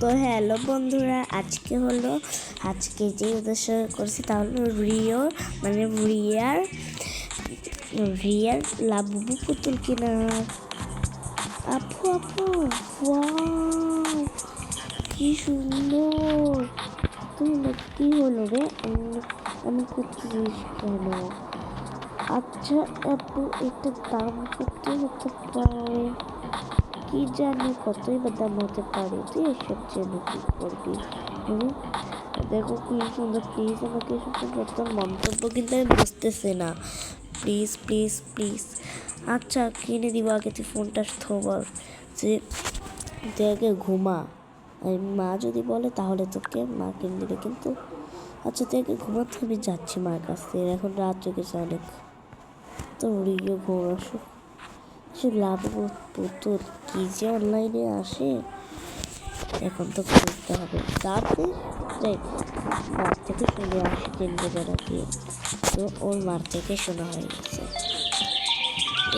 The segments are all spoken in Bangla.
তো হ্যালো বন্ধুরা, আজকে হলো, আজকে যে উদ্দেশ্য করেছি তা হলো রিও মানে রিয়ার রিয়ার লাবুবু পুতুল কিনা আপু আপু কি সুন্দর। তুমি কি হলো রে? আমি- করছিস কেন? আচ্ছা আপু, এটার দাম কত হতে পারে? কি জানি কতই বা দাম হতে পারে, তুই এসব জেনে কি করবি? দেখো কি সুন্দর প্লিজ আমাকে এসব সম্পর্কে মন্তব্য কিন্তু আমি বুঝতেছি না। প্লিজ প্লিজ প্লিজ আচ্ছা কিনে দিব, আগে তুই ফোনটা থোবল যে, তুই আগে ঘুমা। আর মা যদি বলে, তাহলে তোকে মা কিনে দেবে। কিন্তু আচ্ছা তুই আগে ঘুমাতে, আমি যাচ্ছি মার কাছ থেকে। এখন রাত চোখে অনেক। তো রিও ঘুম আসুক সে লাভ পুতুল কি যে অনলাইনে আসে? এখন তো করতে হবে। তাতে মার থেকে শুনে আসি কেন্দ্রে বেড়াতে তো ওর মার থেকে শোনা হয়ে গেছে।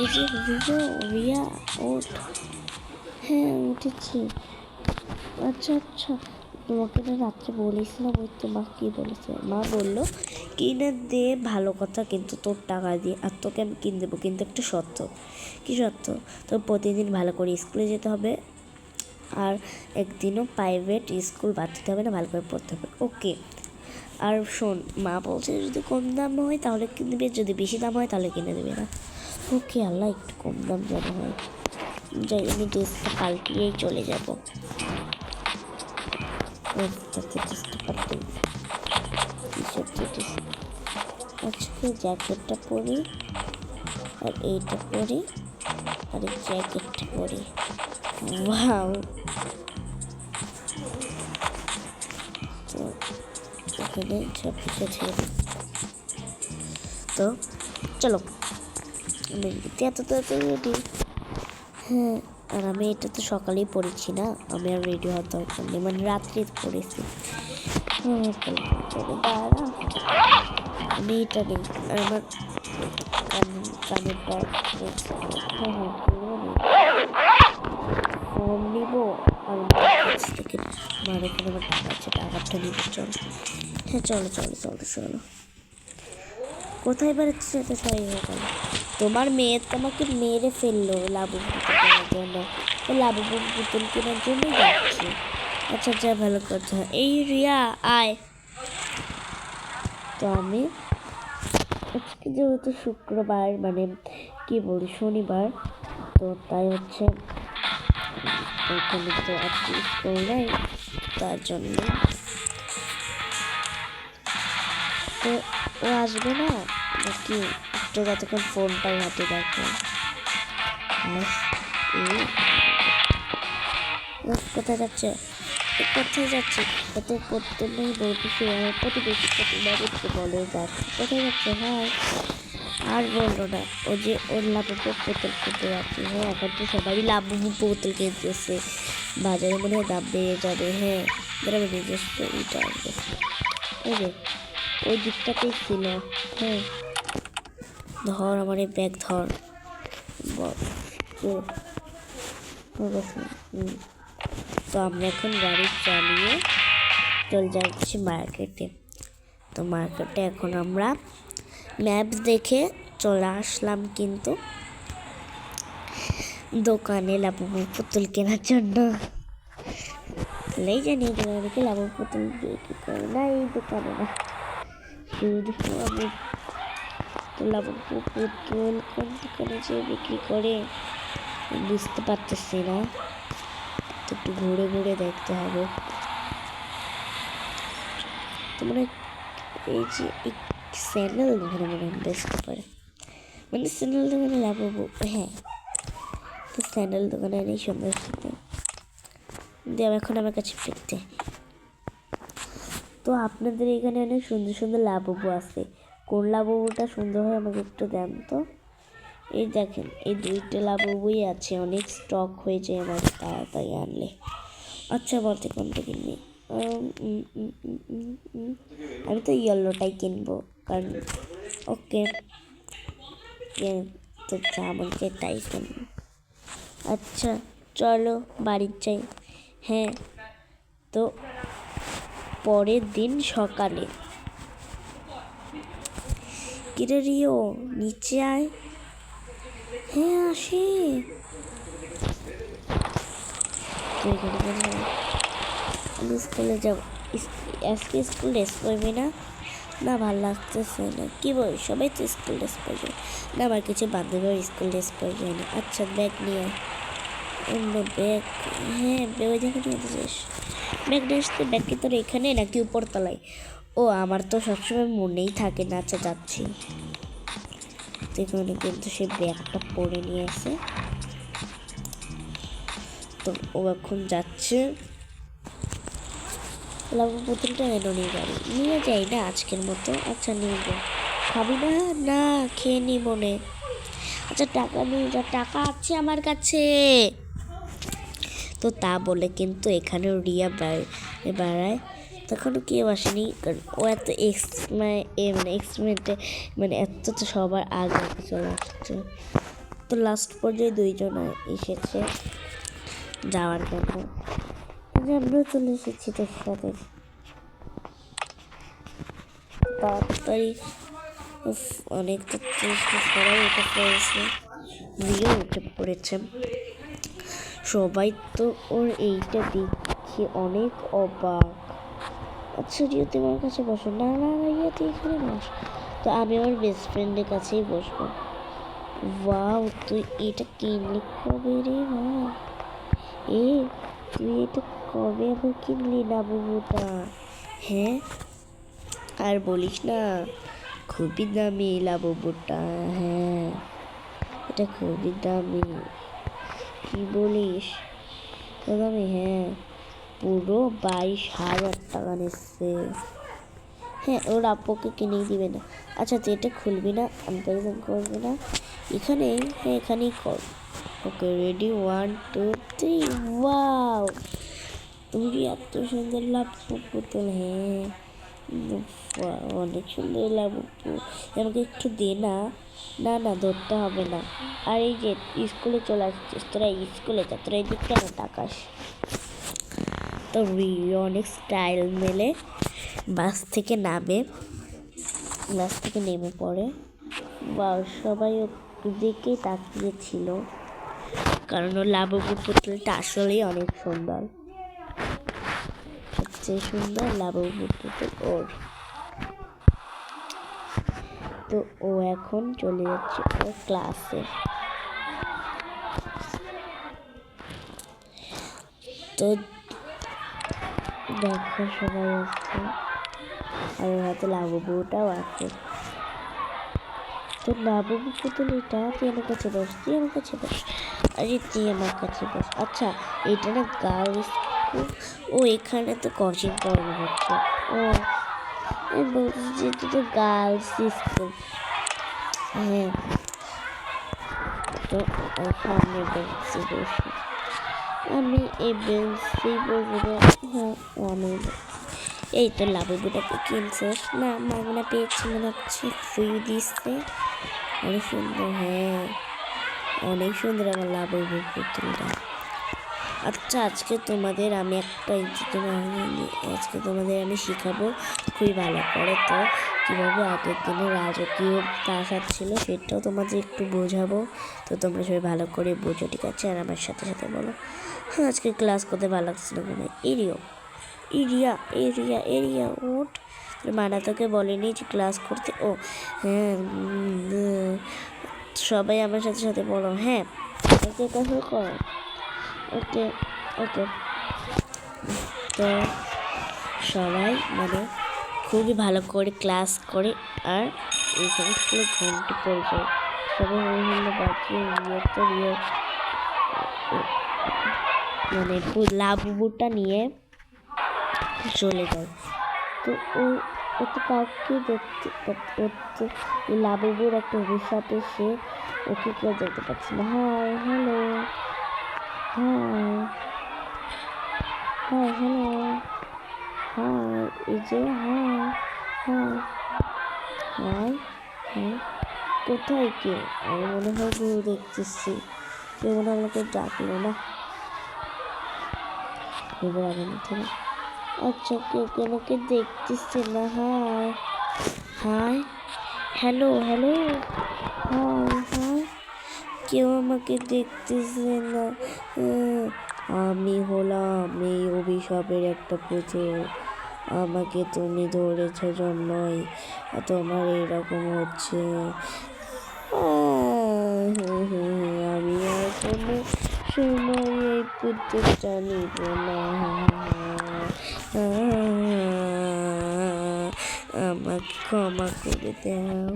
এই যে রিয়া ওঠ। হ্যাঁ উঠেছি। আচ্ছা আচ্ছা। তোমাকে না রাত্রে বলেছিলাম, ওই তো মা কী বলেছে? মা বলল, কিনে দে ভালো কথা, কিন্তু তোর টাকা দিয়ে, আর তোকে আমি কিনে দেবো, কিন্তু একটা শর্ত কী শর্ত তো প্রতিদিন ভালো করে স্কুলে যেতে হবে। আর একদিনও প্রাইভেট স্কুল বাদ দিতে হবে না, ভালো করে পড়তে হবে। ওকে আর শোন, মা বলছে যদি কম দাম হয় তাহলে কিনে দেবে যদি বেশি দাম হয় তাহলে কিনে দেবে না। ওকে আল্লাহ, একটু কম দাম যেন হয়। যাই, আমি ড্রেসটা পাল্টিয়েই চলে যাব। আজকে জ্যাকেটটা পরি, আর এইটা পরি। আর এই জ্যাকেটটা পরি। ওয়াও তো এখানে সব ছিল তো চলো এত রেডি হ্যাঁ আর আমি এটা তো সকালেই পড়েছি না আমি আর রেডি হওয়ার দরকার নেই মানে রাত্রে পড়েছি। হ্যাঁ, চলো, চলো, আমি এটা নেই আমার না। ফোন নিব আর থেকে মার এখানে আমার টাকা আছে, টাকাটা নিব, চল। হ্যাঁ চলো চলো চলো চলো। কোথায় বেড়াচ্ছে তো সবাই হয়ে গেল। তোমার মেয়ে তোমাকে মেরে ফেলল লাবু কেনার জন্য। তো লাবু পুতুল কেনার জন্যই যাচ্ছি। আচ্ছা যা ভালো কথা। এই রিয়া, আয়। তো আমি যেহেতু শুক্রবার মানে কি বলি, শনিবার, তো তাই হচ্ছে ওখানে তো স্কুল নেই, তার জন্য। তো ও আসবে না? নাকি একটু যতক্ষণ ফোনটাই হাতে দেখো? কোথায় যাচ্ছে? কোথায় যাচ্ছে? কত প্রত্যেকদিন বলতেছি আমার প্রতিবেশী প্রতিবার একটু বলে যাচ্ছে কোথায় যাচ্ছে? হ্যাঁ আর বলল না। ও যে ওর লাভু বোতল কিনতে যাচ্ছে। হ্যাঁ এখন তো সবারই লাভু বোতল কিনতেছে বাজারে মনে হয় দাম বেড়ে যাবে। হ্যাঁ গ্রামে নিজস্ব ইটা আসবে ওই যে, ওই দিকটাতেই ছিল। হ্যাঁ। ধর আমার এই ব্যাগ, ধর। বল। হুম। তো আমরা এখন গাড়ি চালিয়ে চলে যাচ্ছি মার্কেটে। তো মার্কেটে এখন আমরা ম্যাপ দেখে চলে আসলাম কিন্তু দোকানে লাবু পুতুল কেনার জন্য। তাহলেই জানি দোকানে লাবু পুতুল বিক্রি করে না এই দোকানে না। শুধু আমি লাবু পুতুল কোন দোকানে যে বিক্রি করে বুঝতে পারতেছি না। তো একটু ঘুরে ঘুরে দেখতে হবে। তো মানে এই যে স্যান্ডেল মনে হয় বেচতে পারে মানে স্যান্ডেল দোকানে লাগাবো হ্যাঁ। তো স্যান্ডেল দোকানে নেই সুন্দর সুন্দর দিয়ে এখন আমার কাছে ফিরতে। তো আপনাদের এখানে অনেক সুন্দর সুন্দর লাববু আছে। কোন লাববুটা সুন্দর হয় আমাকে একটু দেন তো। এই দেখেন, এই দুইটা লাববুই আছে, অনেক স্টক হয়ে যায় আমার তাড়াতাড়ি আনলে। আচ্ছা বলতে কোনটা কিনবি। আমি তো ইয়েলোটাই কিনবো, কারণ ওকে তো যা বলছে তাই কিনবো। আচ্ছা চলো, বাড়ির যাই। হ্যাঁ তো পরের দিন সকালে। কিরে রিও, নিচে আয়। হ্যাঁ আসি? আমি স্কুলে যাব। আজকে স্কুল ড্রেস পরবি না? না, ভালো লাগতেছে না। কি বল, সবাই তো স্কুল ড্রেস পরবে। না আমার কিছু বান্ধবীর স্কুল ড্রেস পরে যায় না। আচ্ছা ব্যাগ নিয়ে ব্যাগ হ্যাঁ ওই জায়গায় নিয়ে যাস ব্যাগ নিয়ে আসতে, ব্যাগ কি তোর এখানে নাকি উপরতলায়? ও, আমার তো সবসময় মনেই থাকে না। আচ্ছা যাচ্ছি। তো কিন্তু সে ব্যাগটা পরে নিয়ে আসে। তো ও এখন যাচ্ছে। লাভ বোতলটা এনে নিয়ে যাবি নিয়ে যাই না আজকের মতো। আচ্ছা যা খাবি না? না, খেয়ে নি মনে। আচ্ছা টাকা নিয়ে যা। টাকা আছে আমার কাছে। তো তা বলে কিন্তু এখানে রিয়া বেড়- বেড়ায়। তখন কেউ আসেনি, কারণ ও এত এক্স মানে মানে এক্সপেরিমেন্টে মানে এত তো সবার আগে চলে আসছে। তো লাস্ট পর্যায়ে দুইজন এসেছে যাওয়ার জন্য। আমরাও চলে এসেছি তোর সাথে। তাড়াতাড়ি অনেক সবাই উঠে পড়েছে। রিও উঠে পড়েছে। সবাই তো ওর এইটা দেখছে অনেক অবাক। আচ্ছা রিও তোমার কাছে বসো। না না না তুই এখানে বস। তো আমি আমার বেস্ট ফ্রেন্ডের কাছেই বসবো। ওয়াও, তুই এটা কিনলি কবে রে, মা? এ, তুই এটা কবে আবার কিনলি না বুবুটা হ্যাঁ? আর বলিস না, খুবই দামি লাবুবুটা হ্যাঁ। এটা খুবই দামি। কি বলিস? তো দামি হ্যাঁ। পুরো বাইশ হাজার টাকা নিচ্ছে। হ্যাঁ ওর আপুকে কিনেই দিবে না। আচ্ছা তুই এটা খুলবি না? আনপ্যাকেজিং করবি না। এখানেই হ্যাঁ এখানেই কর। Okay ready one two three wow তুমি এত সুন্দর লাগছো পুতুল হ্যাঁ? অনেক সুন্দর লাগবো আমাকে একটু দে না। না না, ধরতে হবে না। আর এই যে, স্কুলে চলে আসছিস, তোরা স্কুলে যা, তোরা এদিক কেন তাকাস। তো অনেক স্টাইল মেলে। বাস থেকে নামে। বাস থেকে নেমে পড়ে। বা সবাই দিকেই তাকিয়েছিল কারণ ওর লাববু পুতুলটা আসলেই অনেক সুন্দর। সবচেয়ে সুন্দর লাববু পুতুল ওর। তো ও এখন চলে যাচ্ছে ওর ক্লাসে তো দেখো সবাই আসছে। আর ওর হাতে লাববুটাও আছে। তো লাববু পুতুল এটা, তুই আমার কাছে বস, তুই আমার কাছে বস। আরে তুই আমার কাছে বস। আচ্ছা এটা না গার্লস ও, এখানে তো কোচিং করানো হচ্ছে। ও বলছি যে এটা তো গার্লস স্কুল হ্যাঁ তো সামনে বেঞ্চে বসে। আমি এই বেঞ্চেই বসবো হ্যাঁ আমি এই তো লাবুবুটাকে কিনছিস না মাগনা পেয়েছি, মনে হচ্ছে ফ্রি দিচ্ছে। অনেক সুন্দর হ্যাঁ। অনেক সুন্দর আমার লাবুবু পুতুলটা। আচ্ছা আজকে তোমাদের আমি একটা আজকে তোমাদের আমি শেখাবো খুবই ভালো করে। তো কীভাবে আগের দিনে রাজকীয় প্রাসাদ ছিল সেটাও তোমাদের একটু বোঝাবো। তো তোমরা সবাই ভালো করে বোঝো, ঠিক আছে? আর আমার সাথে সাথে বলো। আজকে ক্লাস করতে ভালো লাগছিল মনে হয় এরিও। এরিয়া এরিয়া এরিয়া ওট মানা তোকে বলেনি যে ক্লাস করতে ও হ্যাঁ সবাই আমার সাথে সাথে বলো। হ্যাঁ ওকে কথা করো। ওকে ওকে। তো সবাই মানে খুবই ভালো করে ক্লাস করে আর এই সমস্ত ঘন্টি পড়ে যায়। সবাই বিভিন্ন নিয়ে তো নিয়ে মানে লাবুটা নিয়ে চলে যায়। তো ও ও তো কাউকে দেখতে ও তো এই লাবুবুর একটা অভিশাপে সে ওকে কেউ দেখতে পারছে না। Hi, hello. Hi hi, hello. Hi, এই যে, হাই হাই হাই হাই। কোথায় কে? আমি মনে হয় ঘুরে দেখতেছি। কেউ মনে হয় আমাকে ডাকলো না। এবার আগামী থেকে আচ্ছা কেউ কেউ আমাকে দেখতেছে না, hi. Hi. Hello hello. Hi hi. কেউ আমাকে দেখতেছে না আমি হলাম এই অভিশাপের একটা পুতুল আমাকে তুমি ধরেছ জন্যই তোমার এরকম হচ্ছে। আমি আর কোনো সময় এই পুতুলটা নিব না আমাকে ক্ষমা করে দাও।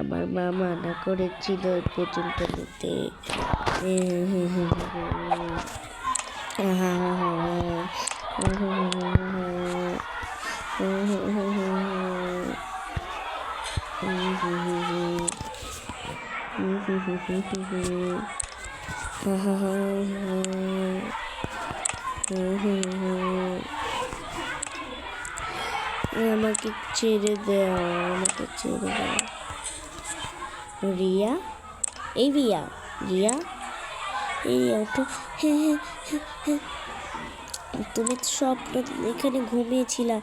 আমার মা মানা করেছিল ওই পুতুলটা নিতে। আমাকে ছেড়ে দাও আমাকে ছেড়ে দাও রিয়া এই রিয়া রিয়া এই রিয়া তো হ্যাঁ হ্যাঁ হ্যাঁ, হ্যাঁ তুমি স্বপ্ন এখানে ঘুমিয়েছিলাম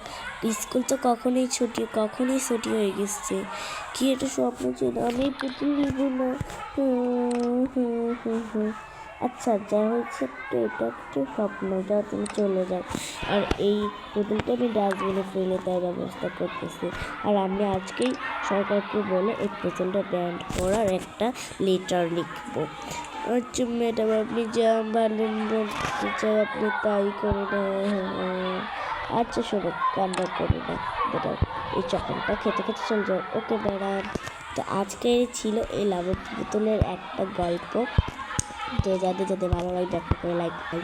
স্কুল তো কখনোই ছুটি কখনোই ছুটি হয়ে গেছে। কি এটা স্বপ্ন ছিল। আমি পুতুল হুম, হুম, হুম, হুম। আচ্ছা যা হয়েছে একটু, এটা একটু স্বপ্ন যা তুমি চলে যাও আর এই পুতুলটা আমি ডাস্টবিনে ফেলে দেওয়ার ব্যবস্থা করতেছি। আর আমি আজকেই সরকারকে বলে এই পুতুলটা ব্যান্ড করার একটা লেটার লিখব। আচ্ছা ম্যাডাম, আপনি যা বলেন, বলতে চাই আপনি তাই করে না। আচ্ছা শোনো কান্না করো না। বেটা এই চকলেটটা খেতে খেতে চলে যাও। Okay, madam. তো আজকে ছিল এই লাভ পুতুলের একটা গল্প। তো যাদের যাদের ভালো লাগে একটা করে লাইক